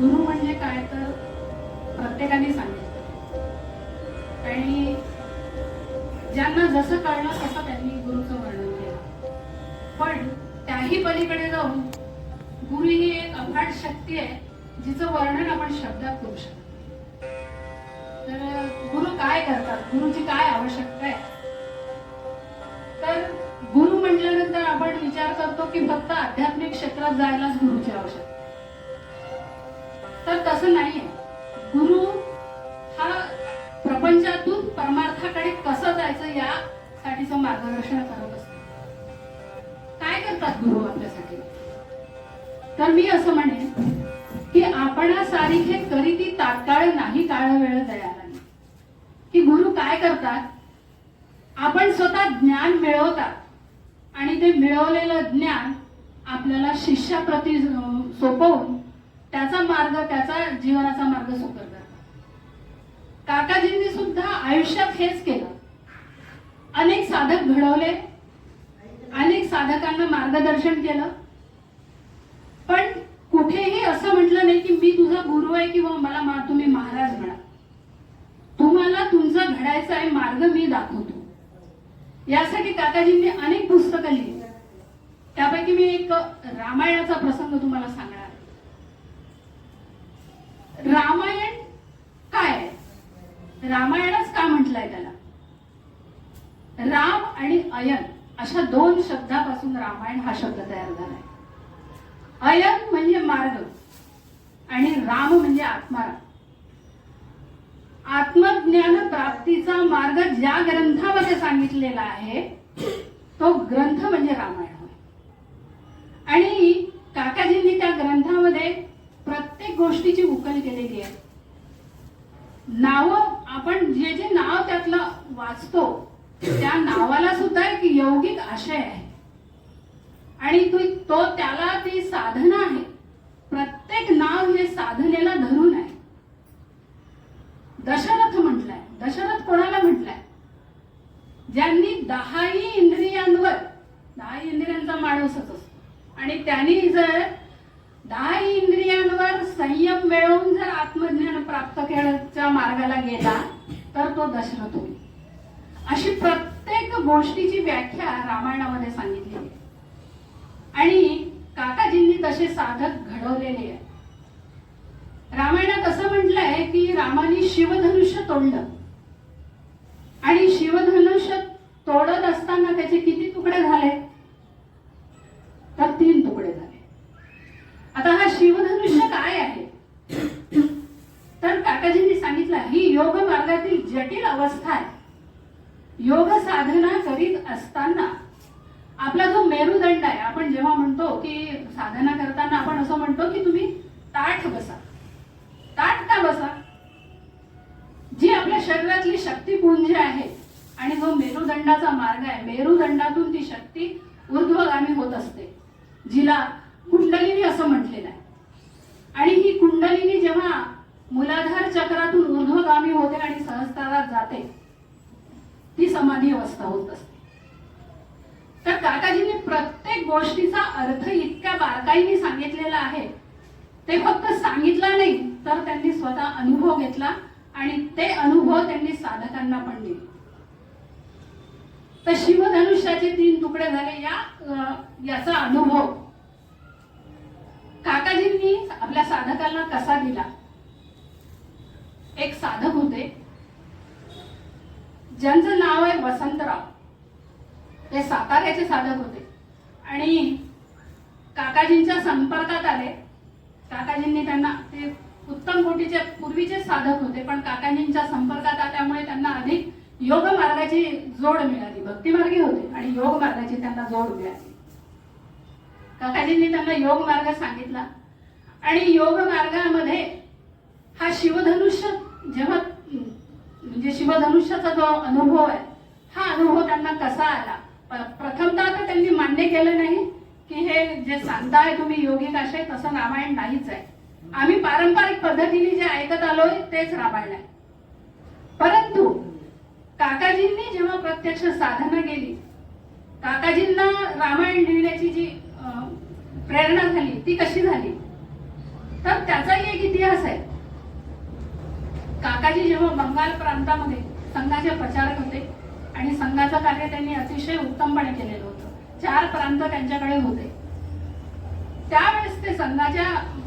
गुरु म्हणजे काय तर प्रत्येकाने सांगितलं. आणि ज्यांना जसं कळलं तसं त्यांनी गुरुचं वर्णन केलं. पण त्याही पलीकडे जाऊन गुरु ही एक अफाट शक्ती आहे जिचं वर्णन आपण शब्दात करू शकतो तर गुरु काय करतात? गुरुची काय आवश्यकता आहे? तर गुरु म्हटल्यानंतर आपण विचार करतो की फक्त आध्यात्मिक क्षेत्रात जायलाच गुरुची आवश्यकता तर तसं नाहीये. गुरु हा प्रपंचातून परमार्थाकडे कसं जायचं यासाठीचं मार्गदर्शन करत असतो. काय करतात गुरु आपल्यासाठी? तर मी असं म्हणेन की आपणासारिखे करी ती तात्काळ नाही काळ वेळ दयाला नाही. की गुरु काय करतात? आपण स्वतः ज्ञान मिळवतात आणि ते मिळवलेलं ज्ञान आपल्याला शिष्याप्रती सोपवून त्याचा मार्ग त्याचा जीवनाचा मार्ग सुकर करतात काकाजींनी सुद्धा आयुष्यात हेच केलं. अनेक साधक घडवले अनेक साधकांना मार्गदर्शन केलं. पण कुठेही असं म्हटलं नाही की मी तुझा गुरु आहे किंवा मला मा- तुम्ही महाराज म्हणा. तुम्हाला तुमचा घडायचा आहे मार्ग मी दाखवतो. यासाठी काकाजींनी अनेक पुस्तकं लिहिली. त्यापैकी मी एक रामायणाचा प्रसंग तुम्हाला सांगणार रामायण काय आहे? रामायणच का म्हटलंय त्याला? राम आणि अयन अशा दोन शब्दापासून रामायण हा शब्द तयार झालाय. अयन म्हणजे मार्ग आणि राम म्हणजे आत्माराम आत्मज्ञान प्राप्तीचा मार्ग ज्या ग्रंथामध्ये सांगितलेला आहे तो ग्रंथ म्हणजे रामायण होय. आणि काकाजींनी त्या ग्रंथामध्ये प्रत्येक गोष्टीची उकल केलेली आहे नाव आपण जे जे नाव त्यातलं वाचतो त्या नावाला सुद्धा एक यौगिक आशय आहे. आणि तो तो त्याला ती साधना आहे. प्रत्येक नाव हे साधनेला धरून आहे. दशरथ म्हटलाय. दशरथ कोणाला म्हटलंय? ज्यांनी दहाही इंद्रियांवर दहा इंद्रियांचा माणूसच असतो. आणि त्यांनी जर दहा इंद्रियांवर संयम मिळवून जर आत्मज्ञान प्राप्त करण्याच्या मार्गाला गेला तर तो दशरथ होईल. अशी प्रत्येक गोष्टीची व्याख्या रामायणामध्ये सांगितली आहे. आणि काकाजींनी तसे साधक घडवलेले आहे रामायणात असं म्हटलंय की रामाने शिवधनुष्य तोडलं. आणि शिवधनुष्य तोडत असताना त्याचे किती तुकडे झाले? तर तीन आता हा शिवधनुष्य काय आहे? तर काकाजींनी सांगितलं ही योग मार्गातील जटिल अवस्था आहे. योग साधना करीत असताना आपला जो मेरुदंड आहे आपण जेव्हा म्हणतो की साधना करताना आपण असं म्हणतो की तुम्ही ताठ बसा. ताठ का बसा? जी आपल्या शरीरातली शक्तीपुंज आहे आणि जो मेरुदंडाचा मार्ग आहे मेरुदंडातून ती शक्ती ऊर्ध्वगामी होत असते. जिला कुंडलिनी असं म्हटलेलं आहे. आणि ही कुंडलिनी जेव्हा मुलाधार चक्रातून ऊर्ध्वगामी होते आणि सहस्त्रात जाते ती समाधी अवस्था होत असते. तर काकाजींनी प्रत्येक गोष्टीचा अर्थ इतक्या बारकाईने सांगितलेला आहे. ते फक्त सांगितलं नाही तर त्यांनी स्वतः अनुभव घेतला आणि ते अनुभव त्यांनी साधकांना पण दिले. तर शिवधनुष्याचे तीन तुकडे झाले या याचा अनुभव. काकाजींनी आपल्या साधकांना कसा दिला? एक साधक होते. ज्यांचं नाव आहे वसंतराव. ते साताऱ्याचे साधक होते. आणि काकाजींच्या संपर्कात आले. काकाजींनी त्यांना ते उत्तम कोटीचे पूर्वीचे साधक होते पण काकाजींच्या संपर्कात आल्यामुळे त्यांना अधिक योग मार्गाची जोड मिळाली. भक्तिमार्गी होते आणि योग मार्गाची त्यांना जोड मिळाली. काकाजींनी त्यांना योग मार्ग सांगितला. आणि योग मार्गामध्ये हा शिवधनुष्य जेव्हा म्हणजे शिवधनुष्याचा जो अनुभव आहे हा अनुभव त्यांना कसा आला? प- प्रथमतः तर त्यांनी मान्य केलं नाही की हे जे सांगताय तुम्ही योगिक आशय तसं रामायण नाहीच आहे. आम्ही पारंपरिक पद्धतीने जे ऐकत आलोय तेच रामायण आहे. परंतु काकाजींनी जेव्हा प्रत्यक्ष साधना केली काकाजींना रामायण लिहिण्याची जी प्रेरणा झाली ती कशी झाली? तर त्याचाही एक इतिहास आहे. काकाजी जेव्हा बंगाल प्रांतामध्ये संघाचे प्रचारक होते आणि संघाचं कार्य त्यांनी अतिशय उत्तमपणे केलेलं होतं. चार प्रांत त्यांच्याकडे होते. त्यावेळेस ते संघाच्या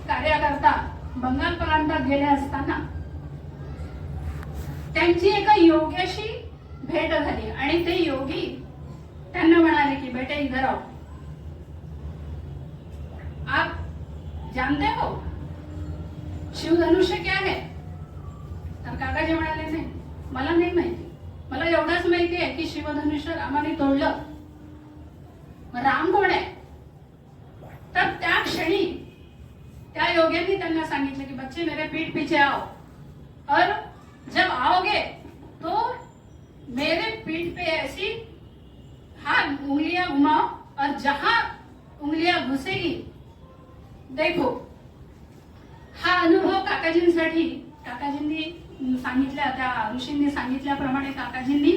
कार्याकरता बंगाल प्रांतात गेले असताना त्यांची एका योग्याशी भेट झाली आणि ते योगी त्यांना म्हणाले की बेटे इधर आहो जानते हो? शिव धनुष्य क्या है? तर काकाजी म्हणाले नाही मला नाही माहिती. मला एवढंच माहिती आहे की शिवधनुष्य रामाने तोडलं. राम कोण आहे? तर त्या क्षणी त्या योग्यांनी त्यांना सांगितलं की बच्चे मेरे पीठ पीछे आओ. और जब आओगे तो मेरे पीठ पे ऐसी हाथ उंगलियां घुमाओ और जहां उंगलियां घुसेगी देखो हा अनुभव काकाजींसाठी काकाजींनी सांगितल्या त्या ऋषींनी सांगितल्याप्रमाणे काकाजींनी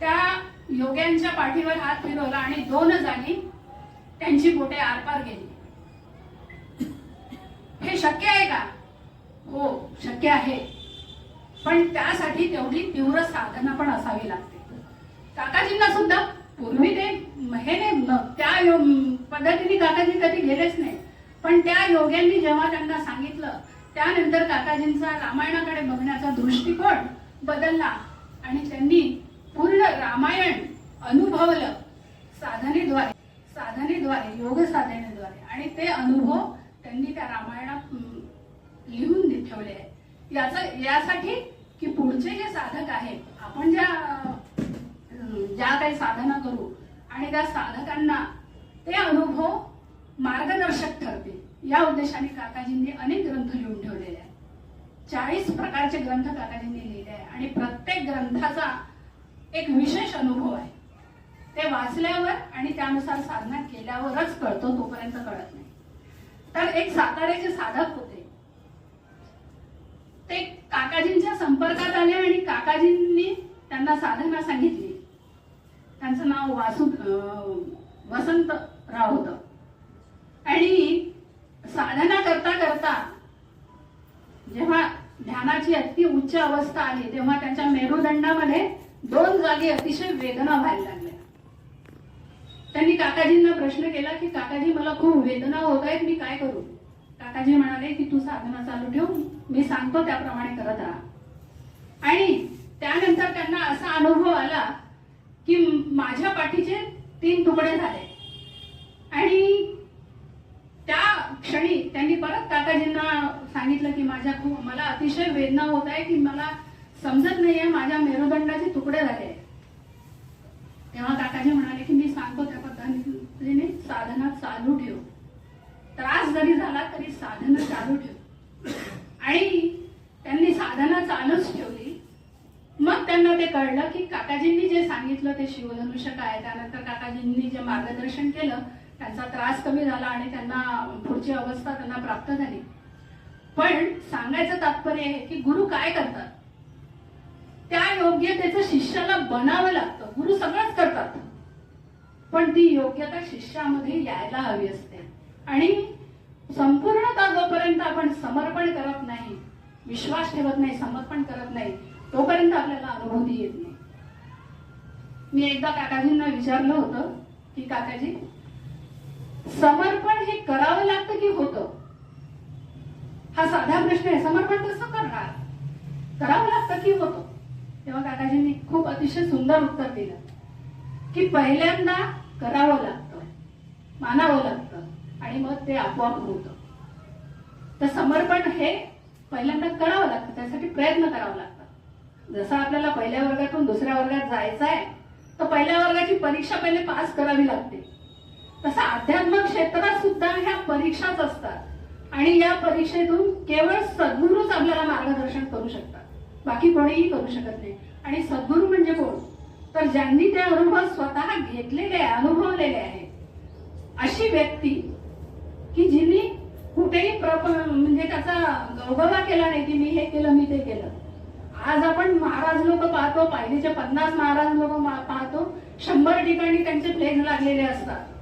त्या योग्यांच्या पाठीवर हात फिरवला आणि दोन जागी त्यांची बोटे आरपार गेली. हे शक्य आहे का? हो शक्य आहे. पण त्यासाठी तेवढी तीव्र साधना पण असावी लागते. काकाजींना सुद्धा पूर्वी ते हे त्या पद्धतीने काकाजी कधी गेलेच नाही. पण त्या योग्यांनी जेव्हा त्यांना सांगितलं त्यानंतर काकाजींचा रामायणाकडे बघण्याचा दृष्टिकोन बदलला आणि त्यांनी पूर्ण रामायण अनुभवलं साधनेद्वारे साधनेद्वारे योग साधनेद्वारे. आणि ते अनुभव त्यांनी त्या रामायणात लिहून ठेवले आहे याचं यासाठी की पुढचे जे साधक आहेत आपण ज्या ज्या काही साधना करू आणि त्या साधकांना ते अनुभव मार्गदर्शक ठरते. या उद्देशाने काकाजींनी अनेक ग्रंथ लिहून ठेवलेले आहेत. चाळीस प्रकारचे ग्रंथ काकाजींनी लिहिले आहे आणि प्रत्येक ग्रंथाचा एक विशेष अनुभव आहे. ते वाचल्यावर आणि त्यानुसार साधना केल्यावरच कळतो तोपर्यंत कळत नाही. तर एक साताऱ्याचे साधक होते. ते काकाजींच्या संपर्कात आले आणि काकाजींनी त्यांना साधना सांगितली. त्यांचं नाव वासु वसंत वसंतराव आणि साधना करता करता जेव्हा ध्यानाची अति उच्च अवस्था आली तेव्हा त्यांच्या मेरुदंडामध्ये दोन जागी अतिशय वेदना व्हायला लागल्या. त्यांनी काकाजींना प्रश्न केला की काकाजी मला खूप वेदना होत आहेत मी काय करू? काकाजी म्हणाले की तू साधना चालू ठेव मी सांगतो त्याप्रमाणे करत राहा. आणि त्यानंतर त्यांना असा अनुभव आला की माझ्या पाठीचे तीन तुकडे झाले. आणि त्या क्षणी त्यांनी परत काकाजींना सांगितलं की माझ्या खूप मला अतिशय वेदना होत आहे की मला समजत नाहीये माझ्या मेरुदंडाचे तुकडे झाले तेव्हा काकाजी म्हणाले की मी सांगतो त्या पद्धतीने साधना चालू ठेव. त्रास जरी झाला तरी साधना चालू ठेव. आणि त्यांनी साधना चालूच ठेवली. मग त्यांना ते कळलं की काकाजींनी जे सांगितलं ते शिवधनुष्य काय त्यानंतर काकाजींनी जे मार्गदर्शन केलं त्यांचा त्रास कमी झाला आणि त्यांना पुढची अवस्था त्यांना प्राप्त झाली. पण सांगायचं तात्पर्य आहे की गुरु काय करतात? त्या योग्यतेचं शिष्याला बनावं लागतं. गुरु सगळंच करतात. पण ती योग्यता शिष्यामध्ये यायला हवी असते. आणि संपूर्णता जोपर्यंत आपण समर्पण करत नाही विश्वास ठेवत नाही समर्पण करत नाही तोपर्यंत आपल्याला अनुभूती येत नाही. मी एकदा काकाजींना विचारलं होतं की काकाजी समर्पण हे करावं लागतं की होतं? हा साधा प्रश्न आहे. समर्पण कसं करणार? करावं लागतं की होतं? तेव्हा काकाजींनी खूप अतिशय सुंदर उत्तर दिलं. की पहिल्यांदा करावं लागतं मानावं लागतं आणि मग ते आपोआप होतं. तर समर्पण हे पहिल्यांदा करावं लागतं. त्यासाठी प्रयत्न करावा लागतात जसं आपल्याला पहिल्या वर्गातून दुसऱ्या वर्गात जायचं आहे तर पहिल्या वर्गाची परीक्षा पहिले पास करावी लागते. तसं अध्यात्म क्षेत्रात सुद्धा ह्या परीक्षाच असतात. आणि या परीक्षेतून केवळ सद्गुरूच आपल्याला मार्गदर्शन करू शकतात. बाकी कोणीही करू शकत नाही. आणि सद्गुरू म्हणजे कोण? तर ज्यांनी ते अनुभव स्वतः घेतलेले आहे अनुभवलेले आहे अशी व्यक्ती की जिनी कुठेही प्रप म्हणजे त्याचा गौगवा केला नाही की मी हे केलं मी ते केलं. आज आपण महाराज लोक पाहतो पाहिलेचे पन्नास महाराज लोक पाहतो. शंभर ठिकाणी त्यांचे फ्लेग लागलेले असतात.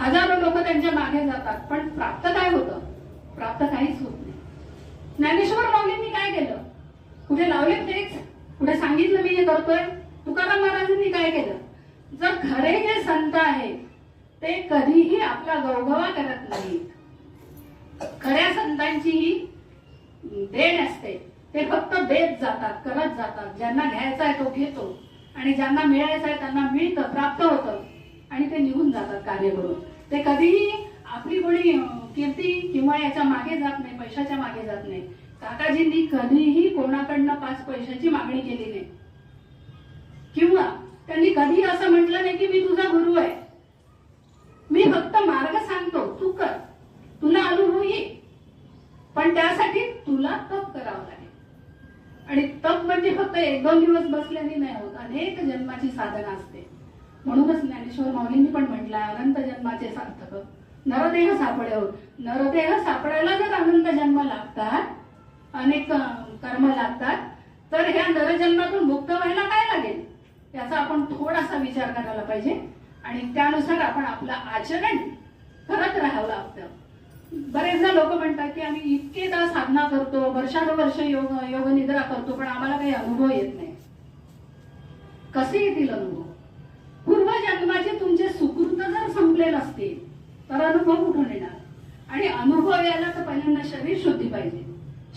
हजारो लोक त्यांच्या मागे जातात पण प्राप्त काय होतं? प्राप्त काहीच होत नाही. ज्ञानेश्वर माऊलींनी काय केलं? कुठे लावले तेच? कुठे सांगितलं मी हे करतोय? तुकाराम महाराजांनी काय केलं? जर खरे जे संत आहेत ते कधीही आपला गौगवा करत नाहीत. खऱ्या संतांची ही देण असते ते फक्त देत जातात करत जातात. ज्यांना घ्यायचा आहे तो घेतो. आणि ज्यांना मिळायचं आहे त्यांना मिळतं प्राप्त होतं. आणि ते निघून जातात कार्य करून ते कधीही आपली कोणी कीर्ती किंवा याच्या मागे जात नाही पैशाच्या मागे जात नाही. काकाजींनी कधीही कोणाकडनं पाच पैशाची मागणी केली नाही. किंवा त्यांनी कधी असं म्हटलं नाही की मी तुझा गुरु आहे. मी फक्त मार्ग सांगतो तू कर. तुला अनुभव येईल पण त्यासाठी तुला तप करावं लागेल. आणि तप म्हणजे फक्त एक दोन दिवस बसल्याने नाही होत अनेक जन्माची साधना असते. म्हणूनच ज्ञानेश्वर माऊलींनी पण म्हटलं अनंत जन्माचे सार्थक. नरदेह सापडे नरदेह सापडायला जर अनंत जन्म लागतात. अनेक कर्म लागतात. तर ह्या नरजन्मातून मुक्त व्हायला काय लागेल? याचा आपण थोडासा विचार करायला पाहिजे. आणि त्यानुसार आपण आपलं आचरण करत राहावं लागतं. बरेचदा लोक म्हणतात की आम्ही इतकेदा साधना करतो वर्षानुवर्ष योग योग निद्रा करतो पण आम्हाला काही अनुभव येत नाही. कसे येतील अनुभव? पूर्वजन्माचे तुमचे सुकृत जर संपलेलं असतील तर अनुभव कुठून येणार? आणि अनुभव यायला तर पहिल्यांदा शरीर शुद्धी पाहिजे.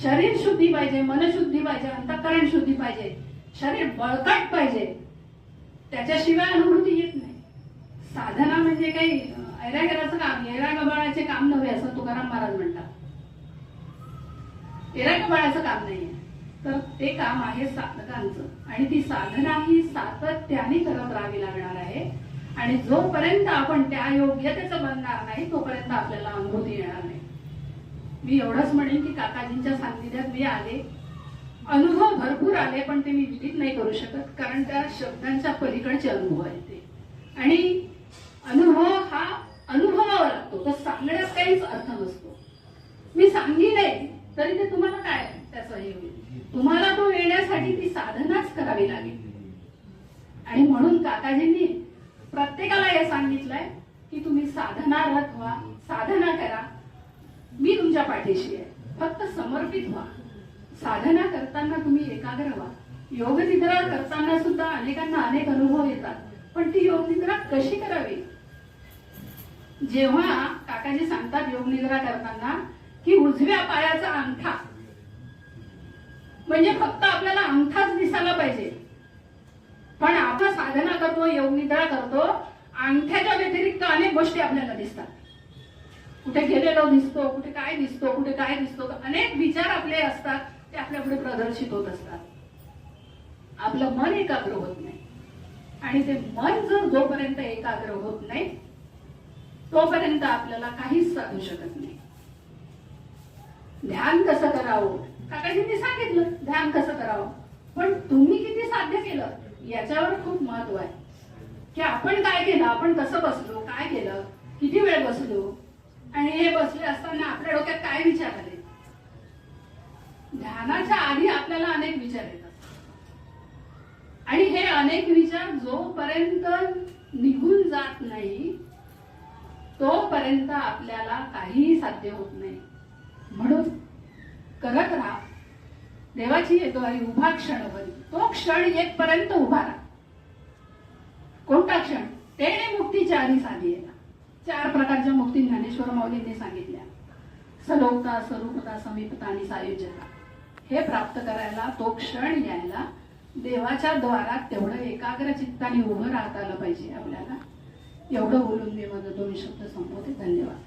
शरीर शुद्धी पाहिजे मनशुद्धी पाहिजे अंतकरण शुद्धी पाहिजे शरीर बळकट पाहिजे. त्याच्याशिवाय अनुभूती येत नाही. साधना म्हणजे काही ऐरागेराचं काम येरा गबाळाचे काम नव्हे असं तुकाराम महाराज म्हणतात. येरा गबाळाचं काम नाहीये. तर ते काम आहे साधकांचं. आणि ती साधना ही सातत्याने करत राहावी लागणार आहे. आणि जोपर्यंत आपण त्या योग्यतेचं बनणार नाही तोपर्यंत आपल्याला अनुभूती येणार नाही. मी एवढंच म्हणेन की काकाजींच्या सान्निध्यात मी आले. अनुभव भरपूर आले पण ते मी विदित नाही करू शकत कारण त्या शब्दांच्या पलीकडचे अनुभव आहेत ते. आणि अनुभव हा अनुभवावा लागतो तो सांगण्यात काहीच अर्थ नसतो. मी सांगितले तरी ते तुम्हाला काय त्याचं हे होईल? तुम्हाला तो येण्यासाठी ती साधनाच करावी लागेल. आणि म्हणून काकाजींनी प्रत्येकाला हे सांगितलंय की तुम्ही साधनारत व्हा साधना करा. मी तुमच्या पाठीशी आहे. फक्त समर्पित व्हा. साधना करताना तुम्ही एकाग्र व्हा. योग निद्रा करताना सुद्धा अनेकांना अनेक अनुभव येतात पण ती योग निद्रा कशी करावी? जेव्हा काकाजी सांगतात योग निद्रा करताना की उजव्या पायाचा अंगठा म्हणजे फक्त आपल्याला अंगठाच दिसायला पाहिजे. पण आपण साधना करतो योग निद्रा करतो अंगठ्याच्या व्यतिरिक्त अनेक गोष्टी आपल्याला दिसतात. कुठे गेलेलो दिसतो कुठे काय दिसतो कुठे काय दिसतो अनेक विचार आपले असतात ते आपल्या पुढे प्रदर्शित होत असतात. आपलं मन एकाग्र होत नाही. आणि ते मन जर जोपर्यंत एकाग्र होत नाही तोपर्यंत आपल्याला काहीच साधू शकत नाही. ध्यान कसं करावं? काकाजींनी सांगितलं ध्यान कसं करावं? पण तुम्ही किती साध्य केलं याच्यावर खूप महत्त्व आहे. की आपण काय केलं आपण कसं बसलो काय केलं किती वेळ बसलो आणि हे बसले असताना आपल्या डोक्यात काय विचार आले? ध्यानाच्या आधी आपल्याला अनेक विचार येतात. आणि हे अनेक विचार जोपर्यंत निघून जात नाही तोपर्यंत आपल्याला काहीही साध्य होत नाही. म्हणून करत राहा. देवाची येतो आई उभा क्षण तो क्षण येतपर्यंत उभा राहा. कोणता क्षण? तेने मुक्तीच्या आधी साधी येणार चार प्रकारच्या मुक्ती ज्ञानेश्वर माऊलींनी सांगितल्या. सलोकता स्वरूपता समीपता आणि सायुज्यता. हे प्राप्त करायला तो क्षण यायला देवाच्या द्वारात तेवढं एकाग्र चित्ताने उभं राहता आलं पाहिजे आपल्याला. एवढं बोलून मी माझं दोन शब्द संपवते. धन्यवाद.